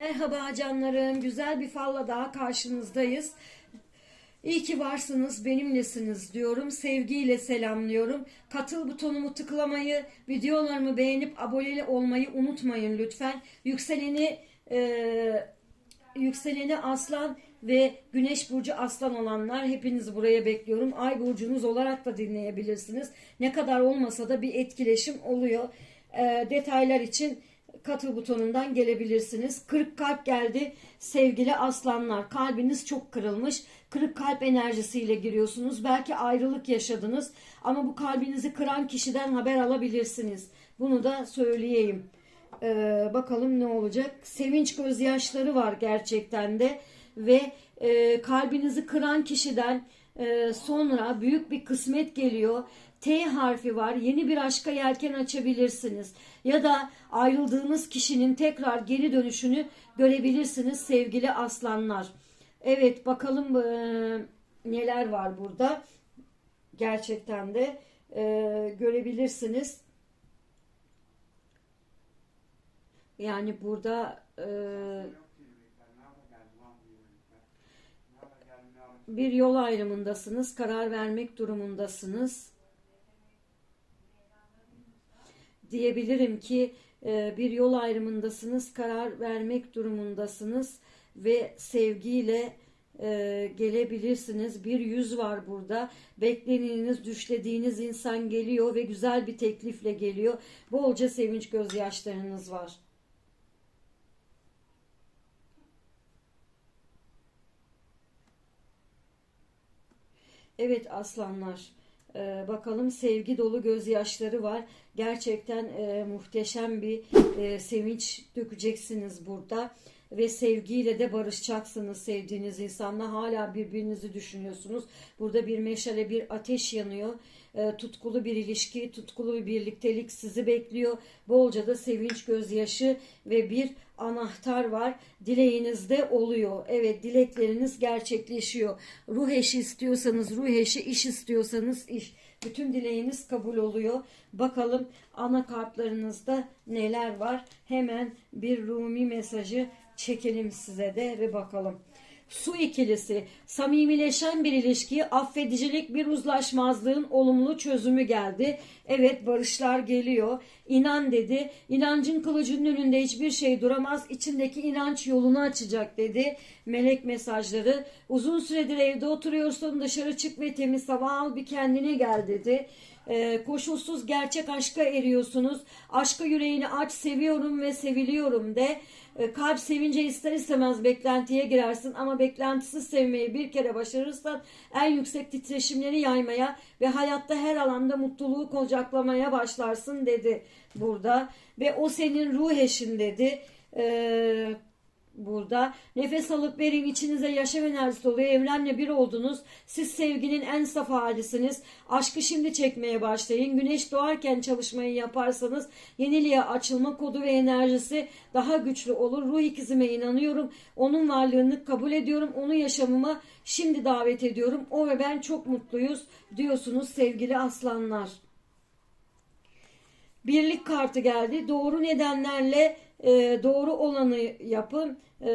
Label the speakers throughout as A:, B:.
A: Merhaba canlarım, güzel bir falla daha karşınızdayız. İyi ki varsınız, benimlesiniz diyorum. Sevgiyle selamlıyorum. Katıl butonumu tıklamayı, videolarımı beğenip abone olmayı unutmayın lütfen. Yükseleni e, yükseleni aslan ve güneş burcu aslan olanlar hepinizi buraya bekliyorum. Ay burcunuz olarak da dinleyebilirsiniz. Ne kadar olmasa da bir etkileşim oluyor. E, detaylar için katıl butonundan gelebilirsiniz. Kırık kalp geldi sevgili aslanlar. Kalbiniz çok kırılmış. Kırık kalp enerjisiyle giriyorsunuz. Belki ayrılık yaşadınız ama bu kalbinizi kıran kişiden haber alabilirsiniz. Bunu da söyleyeyim. Ee, bakalım ne olacak. Sevinç gözyaşları var gerçekten de ve e, kalbinizi kıran kişiden e, sonra büyük bir kısmet geliyor. T harfi var. Yeni bir aşka yelken açabilirsiniz. Ya da ayrıldığınız kişinin tekrar geri dönüşünü görebilirsiniz sevgili aslanlar. Evet bakalım e, neler var burada. Gerçekten de e, görebilirsiniz. Yani burada e, bir yol ayrımındasınız. Karar vermek durumundasınız. Diyebilirim ki e, bir yol ayrımındasınız. Karar vermek durumundasınız ve sevgiyle e, gelebilirsiniz. Bir yüz var burada. Beklediğiniz, düşlediğiniz insan geliyor ve güzel bir teklifle geliyor. Bolca sevinç gözyaşlarınız var. Evet aslanlar. Ee, bakalım sevgi dolu gözyaşları var. Gerçekten e, muhteşem bir e, sevinç dökeceksiniz burada. Ve sevgiyle de barışacaksınız sevdiğiniz insanla. Hala birbirinizi düşünüyorsunuz. Burada bir meşale, bir ateş yanıyor. E, tutkulu bir ilişki, tutkulu bir birliktelik sizi bekliyor. Bolca da sevinç, gözyaşı ve bir anahtar var. Dileğinizde oluyor. Evet dilekleriniz gerçekleşiyor. Ruh eşi istiyorsanız ruh eşi, iş istiyorsanız iş. Bütün dileğiniz kabul oluyor. Bakalım ana kartlarınızda neler var. Hemen bir Rumi mesajı çekelim size de ve bakalım. Su ikilisi, samimileşen bir ilişki, affedicilik bir uzlaşmazlığın olumlu çözümü geldi. Evet barışlar geliyor. İnan dedi. İnancın kılıcının önünde hiçbir şey duramaz. İçindeki inanç yolunu açacak dedi. Melek mesajları. Uzun süredir evde oturuyorsun dışarı çık ve temiz hava al bir kendine gel dedi. Ee, koşulsuz gerçek aşka eriyorsunuz. Aşka yüreğini aç seviyorum ve seviliyorum de. E, kalp sevince ister istemez beklentiye girersin ama beklentisiz sevmeyi bir kere başarırsan en yüksek titreşimleri yaymaya ve hayatta her alanda mutluluğu kocaklamaya başlarsın dedi burada. Ve o senin ruh eşin dedi. Eee burada. Nefes alıp verin içinize yaşam enerjisi oluyor. Evrenle bir oldunuz. Siz sevginin en saf halisiniz. Aşkı şimdi çekmeye başlayın. Güneş doğarken çalışmayı yaparsanız yeniliğe açılma kodu ve enerjisi daha güçlü olur. Ruh ikizime inanıyorum. Onun varlığını kabul ediyorum. Onu yaşamıma şimdi davet ediyorum. O ve ben çok mutluyuz diyorsunuz sevgili aslanlar. Birlik kartı geldi. Doğru nedenlerle e, doğru olanı yapın. E,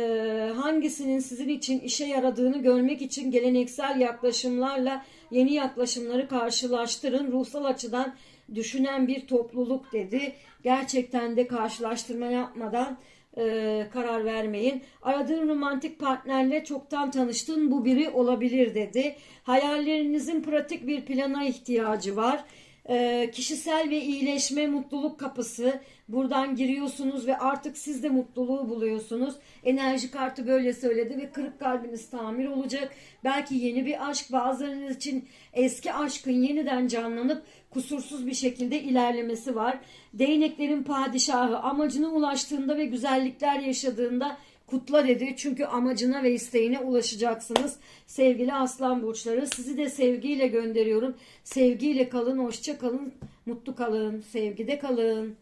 A: hangisinin sizin için işe yaradığını görmek için geleneksel yaklaşımlarla yeni yaklaşımları karşılaştırın. Ruhsal açıdan düşünen bir topluluk dedi. Gerçekten de karşılaştırma yapmadan e, karar vermeyin. Aradığın romantik partnerle çoktan tanıştın bu biri olabilir dedi. Hayallerinizin pratik bir plana ihtiyacı var. E, kişisel ve iyileşme mutluluk kapısı. Buradan giriyorsunuz ve artık siz de mutluluğu buluyorsunuz. Enerji kartı böyle söyledi ve kırık kalbiniz tamir olacak. Belki yeni bir aşk bazılarınız için eski aşkın yeniden canlanıp kusursuz bir şekilde ilerlemesi var. Değneklerin padişahı amacına ulaştığında ve güzellikler yaşadığında kutla dedi. Çünkü amacına ve isteğine ulaşacaksınız. Sevgili aslan burçları sizi de sevgiyle gönderiyorum. Sevgiyle kalın, hoşça kalın, mutlu kalın, sevgide kalın.